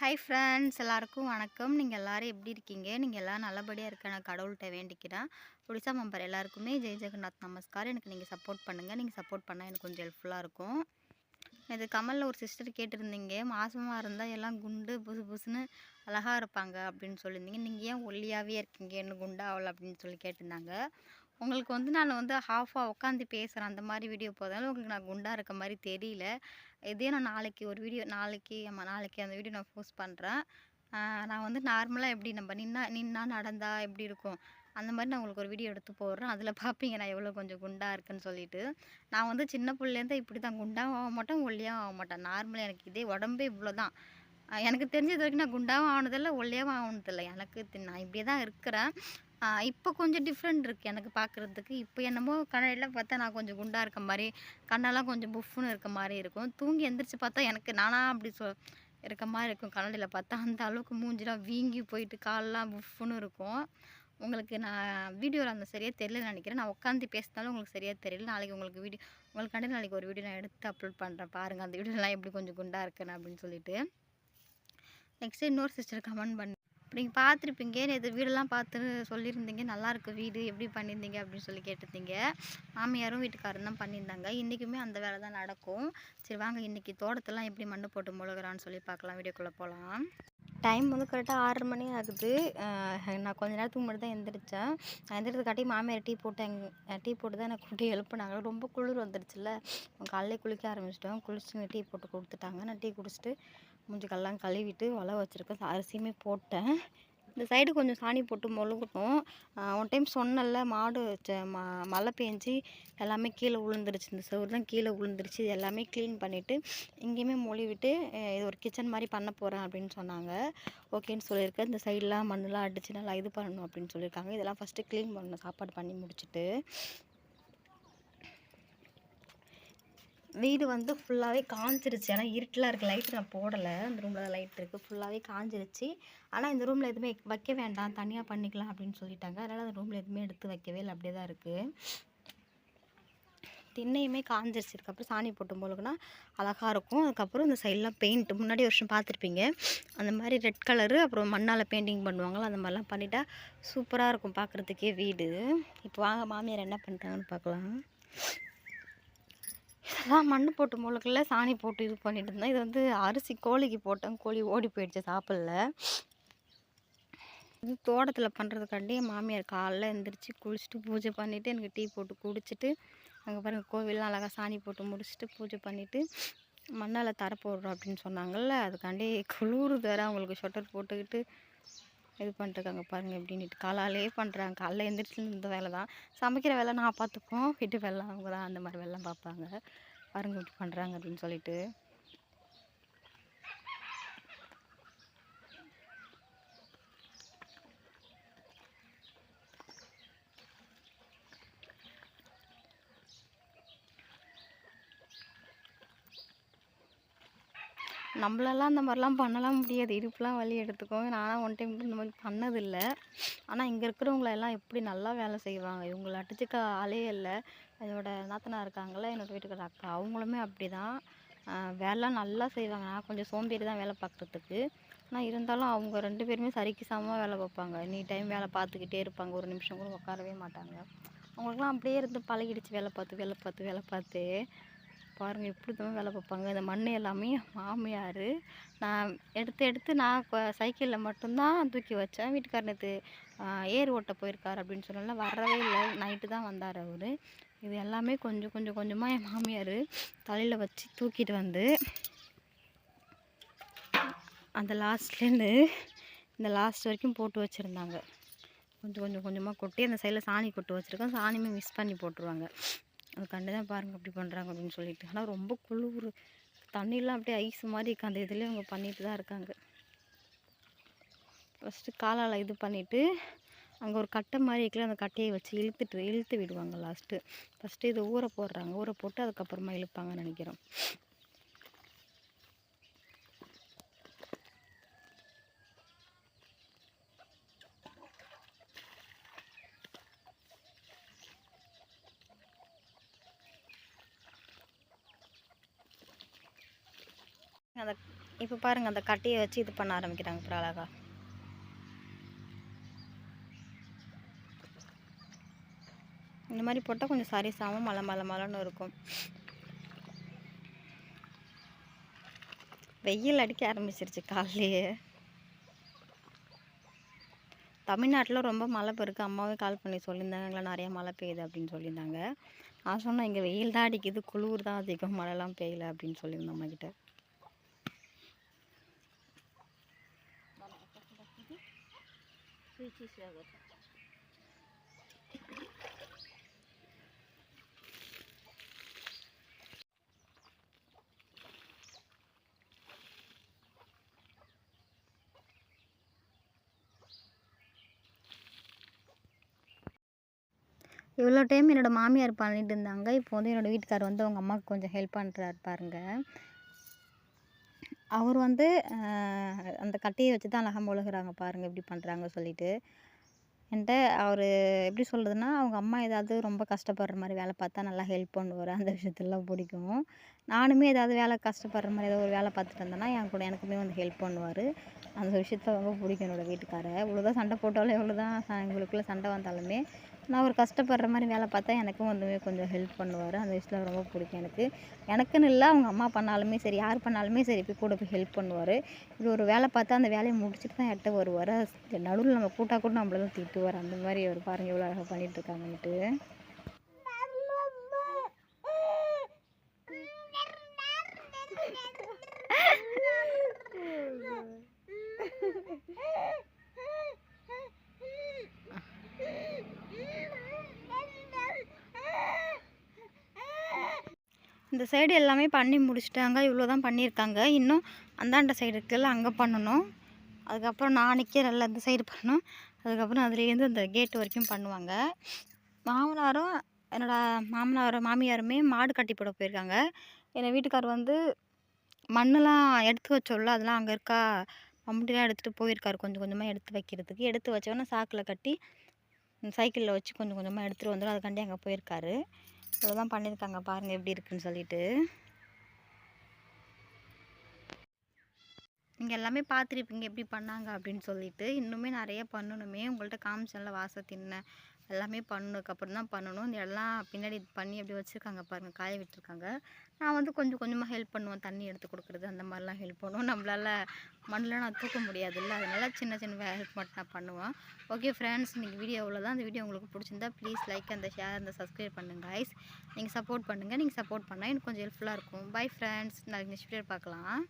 Hi friends எல்லாருக்கும் வணக்கம். நீங்கள் எல்லோரும் எப்படி இருக்கீங்க? நீங்கள் எல்லாம் நல்லபடியாக இருக்க நான் கடவுள்கிட்ட வேண்டிக்கிறேன். ஒடிசா மெம்பர் எல்லாருக்குமே ஜெய் ஜெகநாத் நமஸ்கார். எனக்கு நீங்கள் சப்போர்ட் பண்ணுங்கள் நீங்கள் சப்போர்ட் பண்ணால் எனக்கு கொஞ்சம் ஹெல்ப்ஃபுல்லாக இருக்கும். இது கமலில் ஒரு சிஸ்டர் கேட்டிருந்தீங்க. மாசமாக இருந்தால் எல்லாம் குண்டு புசு புசுன்னு அழகாக இருப்பாங்க அப்படின்னு சொல்லியிருந்தீங்க. நீங்கள் ஏன் ஒல்லியாகவே இருக்கீங்க? என்ன குண்டாகல அப்படின்னு சொல்லி கேட்டிருந்தாங்க. உங்களுக்கு வந்து நான் வந்து ஹாஃபாக உட்காந்து பேசுகிறேன் அந்த மாதிரி வீடியோ போதாலும் உங்களுக்கு நான் குண்டாக இருக்க மாதிரி தெரியல. இதே நான் நாளைக்கு ஒரு வீடியோ நாளைக்கு ஆமாம் நாளைக்கு அந்த வீடியோ நான் போஸ்ட் பண்ணுறேன் நான் வந்து நார்மலாக எப்படி நம்ம நின்னா நின்னா நடந்தா எப்படி இருக்கும்? அந்த மாதிரி நான் உங்களுக்கு ஒரு வீடியோ எடுத்து போடுறேன். அதில் பார்ப்பீங்க நான் எவ்வளோ கொஞ்சம் குண்டாக இருக்குன்னு சொல்லிட்டு. நான் வந்து சின்ன பிள்ளைலேருந்து இப்படி தான் குண்டாகவும் ஆக மாட்டேன் ஒல்லியாகவும் ஆக மாட்டேன். நார்மலாக எனக்கு இதே உடம்பே இவ்வளோ தான் எனக்கு தெரிஞ்சது வரைக்கும் நான் குண்டாகவும் ஆனதில்லை ஒல்லியாகவும் ஆனதில்லை. எனக்கு நான் இப்படியே தான் இருக்கிறேன். இப்போ கொஞ்சம் டிஃப்ரெண்ட் இருக்குது எனக்கு பார்க்குறதுக்கு இப்போ என்னமோ கண்ணாடியில் பார்த்தா நான் கொஞ்சம் குண்டாக இருக்க மாதிரி கண்ணெல்லாம் கொஞ்சம் புஃப்னு இருக்க மாதிரி இருக்கும். தூங்கி எந்திரிச்சு பார்த்தா எனக்கு நானாக அப்படி சொ இருக்க மாதிரி இருக்கும். கண்ணாடியில் பார்த்தா அந்த அளவுக்கு மூஞ்சிலாம் வீங்கி போயிட்டு காலெலாம் புஃப்னு இருக்கும். உங்களுக்கு நான் வீடியோவில் அந்த சரியாக தெரியலன்னு நினைக்கிறேன். நான் உட்காந்து பேசினாலும் உங்களுக்கு சரியாக தெரியல. நாளைக்கு உங்களுக்கு வீடியோ உங்களுக்காண்டி நாளைக்கு ஒரு வீடியோ நான் எடுத்து அப்லோட் பண்ணுறேன் பாருங்கள் அந்த வீடியோலாம் எப்படி கொஞ்சம் குண்டாக இருக்கேன் அப்படின்னு சொல்லிட்டு. நெக்ஸ்ட் இன்னொரு சிஸ்டர் கமெண்ட் பண்ணி நீங்கள் பார்த்துருப்பீங்க இது வீடெல்லாம் பார்த்து சொல்லியிருந்தீங்க. நல்லாயிருக்கு வீடு. எப்படி பண்ணியிருந்தீங்க? அப்படின்னு சொல்லி கேட்டிருந்தீங்க. மாமியாரும் வீட்டுக்காரரும் தான் பண்ணியிருந்தாங்க. இன்றைக்குமே அந்த வேலை தான் நடக்கும். சரி வாங்க இன்றைக்கி தோட்டத்தெல்லாம் எப்படி மண் போட்டு முழுகிறான்னு சொல்லி பார்க்கலாம். வீடியோக்குள்ளே போகலாம் டைம் வந்து கரெக்டாக ஆறு மணி ஆகுது. நான் கொஞ்ச நேரத்துக்கு முன்னாடி தான் எழுந்திரிச்சேன் நான் மாமியார் டீ போட்டேன் டீ போட்டு தான் எனக்கு கூட்டி எழுப்புனாங்க. ரொம்ப குளிர் வந்துருச்சுல்ல. காலையிலே குளிக்க ஆரம்பிச்சிட்டோம் குளிச்சுட்டு டீ போட்டு கொடுத்துட்டாங்க. நான் டீ குடிச்சிட்டு மூஞ்சிக்கெல்லாம் கழுவிட்டு உல வச்சுருக்கேன் அரிசியுமே போட்டேன். இந்த சைடு கொஞ்சம் சாணி போட்டு மொழுகட்டும். ஒன் டைம் சொன்னல மாடு ச- ம மழை பெஞ்சி எல்லாமே கீழே விழுந்துருச்சு இந்த செவுருலாம் கீழே விழுந்துருச்சு இது எல்லாமே க்ளீன் பண்ணிவிட்டு இங்கேயுமே மொழிவிட்டு இது ஒரு கிச்சன் மாதிரி பண்ண போகிறேன் அப்படின்னு சொன்னாங்க. ஓகேன்னு சொல்லியிருக்கேன் இந்த சைடெலாம் மண்ணெலாம் அடிச்சு நல்லா இது பண்ணணும் அப்படின்னு சொல்லியிருக்காங்க. இதெல்லாம் ஃபஸ்ட்டு க்ளீன் பண்ணணும் சாப்பாடு பண்ணி முடிச்சுட்டு. வீடு வந்து ஃபுல்லாகவே காஞ்சிருச்சு. ஏன்னா இருட்டெலாம் இருக்குது லைட் நான் போடலை. அந்த ரூமில் லைட் இருக்குது ஃபுல்லாகவே காஞ்சிருச்சு. ஆனால் இந்த ரூமில் எதுவுமே வைக்க வேண்டாம். தனியாக பண்ணிக்கலாம் அப்படின்னு சொல்லிட்டாங்க. அதனால் அந்த ரூமில் எதுவுமே எடுத்து வைக்கவே இல்லை. அப்படியே தான் இருக்குது திண்ணையுமே காஞ்சிருச்சு. இதுக்கப்புறம் சாணி போட்டு போலுக்குன்னா அழகாக இருக்கும். அதுக்கப்புறம் இந்த சைட்லாம் பெயிண்ட் முன்னாடி வருஷம் பார்த்துருப்பீங்க. அந்த மாதிரி ரெட் கலரு அப்புறம் மண்ணால் பெயிண்டிங் பண்ணுவாங்களோ அந்த மாதிரிலாம் பண்ணிட்டா சூப்பராக இருக்கும் பார்க்குறதுக்கே வீடு. இப்போ வாங்க மாமியார் என்ன பண்ணுறாங்கன்னு பார்க்கலாம். இதெல்லாம் மண் போட்டு முழுக்கல சாணி போட்டு இது பண்ணிட்டு இருந்தேன். இது வந்து அரிசி கோழிக்கு போட்டேன். கோழி ஓடி போயிடுச்சு சாப்பிடல. இது தோட்டத்தில் பண்ணுறதுக்காண்டி என் மாமியார் காலைல எழுந்திரிச்சு குளிச்சுட்டு பூஜை பண்ணிவிட்டு எனக்கு டீ போட்டு குடிச்சிட்டு அங்கே பாருங்கள் கோவிலெலாம் அழகாக சாணி போட்டு முடிச்சுட்டு பூஜை பண்ணிவிட்டு மண்ணால் தர போடுறோம் அப்படின்னு சொன்னாங்கல்ல. அதுக்காண்டி குளிர் வேறு. அவங்களுக்கு ஷொட்டர் போட்டுக்கிட்டு இது பண்ணிட்டுருக்காங்க பாருங்கள் எப்படின்ட்டு காலாலே பண்ணுறாங்க காலைல எழுந்திரிச்சு வேலை தான் சமைக்கிற வேலை நான் பார்த்துப்போம். வீட்டு வேலை அவங்க தான் அந்த மாதிரி வேலைலாம் பார்ப்பாங்க. பாருங்கள் இப்படி பண்ணுறாங்க அப்படின்னு சொல்லிட்டு. நம்மளெல்லாம் அந்த மாதிரிலாம் பண்ணலாம் முடியாது. இடுப்புலாம் வலி எடுத்துக்கும். நானும் ஒன் டைம் இந்த மாதிரி பண்ணதில்லை. ஆனால் இங்கே இருக்கிறவங்கள எல்லாம் எப்படி நல்லா வேலை செய்வாங்க? இவங்கள அடிச்சுக்க ஆளே இல்லை. என்னோட நாத்தனார் இருக்காங்களே என்னோட வீட்டுக்கார அக்கா அவங்களுமே அப்படி தான் வேலைலாம் நல்லா செய்வாங்க. நான் கொஞ்சம் சோம்பேறி தான் வேலை பார்க்குறதுக்கு. ஆனால் இருந்தாலும் அவங்க ரெண்டு பேருமே சரிக்கு சமமாக வேலை பார்ப்பாங்க. நீ டைம் வேலை பார்த்துக்கிட்டே இருப்பாங்க. ஒரு நிமிஷம் கூட உட்காரவே மாட்டாங்க. அவங்களுக்குலாம் அப்படியே இருந்து பழகிடுச்சு. வேலை பார்த்து வேலை பார்த்து வேலை பார்த்து. பாருங்கள் எப்படி தான் வேலை பார்ப்பாங்க. இந்த மண் எல்லாமே மாமியார். நான் எடுத்து எடுத்து நான் சைக்கிளில் மட்டும்தான் தூக்கி வச்சேன். வீட்டுக்காரர் ஏர் ஓட்ட போயிருக்கார் அப்படின்னு சொன்னால வரவே இல்லை. நைட்டு தான் வந்தார் அவர். இது எல்லாமே கொஞ்சம் கொஞ்சம் கொஞ்சமாக என் மாமியார் தலையில் வச்சு தூக்கிட்டு வந்து அந்த லாஸ்ட்லேருந்து இந்த லாஸ்ட் வரைக்கும் போட்டு வச்சுருந்தாங்க. கொஞ்சம் கொஞ்சம் கொஞ்சமாக கொட்டி அந்த சைடில் சாணி கொட்டு வச்சுருக்கோம் சாணியுமே மிஸ் பண்ணி போட்டுருவாங்க. அதுக்காண்டி தான் பாருங்கள் அப்படி பண்ணுறாங்க அப்படின்னு சொல்லிட்டு. ஆனால் ரொம்ப குளிர். தண்ணிலாம் அப்படியே ஐஸ் மாதிரி இருக்கு. அந்த இதுலேயே அவங்க பண்ணிட்டு தான் இருக்காங்க. ஃபஸ்ட்டு காலால் இது பண்ணிவிட்டு அங்கே ஒரு கட்டை மாதிரி இருக்கல அந்த கட்டையை வச்சு இழுத்துட்டு இழுத்து விடுவாங்க லாஸ்ட்டு ஃபஸ்ட்டு இதை ஊற போடுறாங்க. ஊற போட்டு அதுக்கப்புறமா இழுப்பாங்கன்னு நினைக்கிறோம் அந்த இப்போ பாருங்கள் அந்த கட்டையை வச்சு இது பண்ண ஆரம்பிக்கிறாங்க இப்போ அழகா. இந்த மாதிரி போட்டால் கொஞ்சம் சரிசாமல் மலை மலை மலைன்னு இருக்கும். வெயில் அடிக்க ஆரம்பிச்சிருச்சு காலையிலேயே. தமிழ்நாட்டில் ரொம்ப மழை பெருக்கு. அம்மாவே கால் பண்ணி சொல்லியிருந்தாங்க எங்களை நிறைய மழை பெய்யுது அப்படின்னு சொல்லியிருந்தாங்க. நான் சொன்னேன் இங்கே வெயில் தான் அடிக்குது குளிர் தான் அதிகம் மழைலாம் பெய்யலை அப்படின்னு சொல்லியிருந்தேன் அம்மாக்கிட்ட இவ்வளோ டைம் என்னோடய மாமியார் பண்ணிட்டு இருந்தாங்க. இப்போ வந்து என்னோடய வீட்டுக்கார் வந்து அவங்க அம்மாவுக்கு கொஞ்சம் ஹெல்ப் பண்ணுறாரு பாருங்க. அவர் வந்து அந்த கட்டையை வச்சு தான் அழகாக முழுகுறாங்க பாருங்கள் எப்படி பண்ணுறாங்க சொல்லிட்டு. என்கிட்ட அவர் எப்படி சொல்கிறதுனா அவங்க அம்மா ஏதாவது ரொம்ப கஷ்டப்படுற மாதிரி வேலை பார்த்தா நல்லா ஹெல்ப் பண்ணுவார். அந்த விஷயத்துலாம் பிடிக்கும். நானுமே ஏதாவது வேலை கஷ்டப்படுற மாதிரி ஏதோ ஒரு வேலை பார்த்துட்டு இருந்தேன்னா என் கூட எனக்குமே வந்து ஹெல்ப் பண்ணுவார். அந்த விஷயத்த ரொம்ப பிடிக்கும் என்னோடய வீட்டுக்காரை இவ்வளோதான் சண்டை போட்டாலும் எவ்வளோ தான் எங்களுக்குள்ளே சண்டை வந்தாலுமே நான் ஒரு கஷ்டப்படுற மாதிரி வேலை பார்த்தா எனக்கும் வந்து கொஞ்சம் ஹெல்ப் பண்ணுவார். அந்த விஷயத்தில் ரொம்ப பிடிக்கும் எனக்கு. எனக்குன்னு இல்லை அவங்க அம்மா பண்ணாலுமே சரி யார் பண்ணாலுமே சரி போய் கூட போய் ஹெல்ப் பண்ணுவார். இப்படி ஒரு வேலை பார்த்தா அந்த வேலையை முடிச்சுட்டு தான் எட்ட வருவார். நடுவில் நம்ம கூட்டாக கூட நம்மள தான் திட்டுவார். அந்த மாதிரி அவர் பாருங்க எவ்வளோ அழகாக பண்ணிட்டு இந்த சைடு எல்லாமே பண்ணி முடிச்சிட்டாங்க. இவ்வளோ தான் பண்ணியிருக்காங்க. இன்னும் அந்தாண்ட சைடு இருக்குல்ல அங்கே பண்ணணும். அதுக்கப்புறம் நான் நிற்கிறல்ல அந்த சைடு பண்ணணும். அதுக்கப்புறம் அதுலேருந்து அந்த கேட் வரைக்கும் பண்ணுவாங்க. மாமனாரும் என்னோடய மாமனாரும் மாமியாருமே மாடு கட்டி போட போயிருக்காங்க. என் வீட்டுக்கார் வந்து மண்ணெலாம் எடுத்து வச்சோம்ல அதெல்லாம் அங்கே இருக்கா? மம்முட்டிலாம் எடுத்துகிட்டு போயிருக்காரு. கொஞ்சம் கொஞ்சமாக எடுத்து வைக்கிறதுக்கு. எடுத்து வச்சோன்னே சாக்கில் கட்டி சைக்கிளில் வச்சு கொஞ்சம் கொஞ்சமாக எடுத்துகிட்டு வந்துடும் அதுக்காண்டி அங்கே போயிருக்காரு. இவ்வளோதான் பண்ணியிருக்காங்க பாருங்கள் எப்படி இருக்குன்னு சொல்லிட்டு. நீங்கள் எல்லாமே பார்த்துருப்பீங்க எப்படி பண்ணாங்க அப்படின்னு சொல்லிட்டு. இன்னுமே நிறைய பண்ணணுமே. உங்கள்கிட்ட காமிச்சல வாச தின்ன எல்லாமே பண்ணதுக்கப்புறம் தான் பண்ணணும். இந்த எல்லாம் பின்னாடி பண்ணி அப்படி வச்சுருக்காங்க பாருங்கள் காய விட்டுருக்காங்க. நான் வந்து கொஞ்சம் கொஞ்சமாக ஹெல்ப் பண்ணுவேன். தண்ணி எடுத்து கொடுக்குறது அந்த மாதிரிலாம் ஹெல்ப் பண்ணுவோம் நம்மளால் மண்ணில் நான் தூக்க முடியாதுல்ல. அதனால் சின்ன சின்ன ஹெல்ப் மட்டும் நான் பண்ணுவேன். ஓகே ஃப்ரெண்ட்ஸ் இன்றைக்கி வீடியோ அவ்வளோதான் அந்த வீடியோ உங்களுக்கு பிடிச்சிருந்தா ப்ளீஸ் லைக் அந்த ஷேர் அந்த சப்ஸ்கிரைப் பண்ணுங்க ஐஸ் நீங்கள் சப்போர்ட் பண்ணுங்கள் நீங்கள் சப்போர்ட் பண்ணால் எனக்கு கொஞ்சம் ஹெல்ப்ஃபுல்லாக இருக்கும். பை ஃப்ரெண்ட்ஸ் நாளைக்கு நெக்ஸ்ட் வீடியோ பார்க்கலாம்.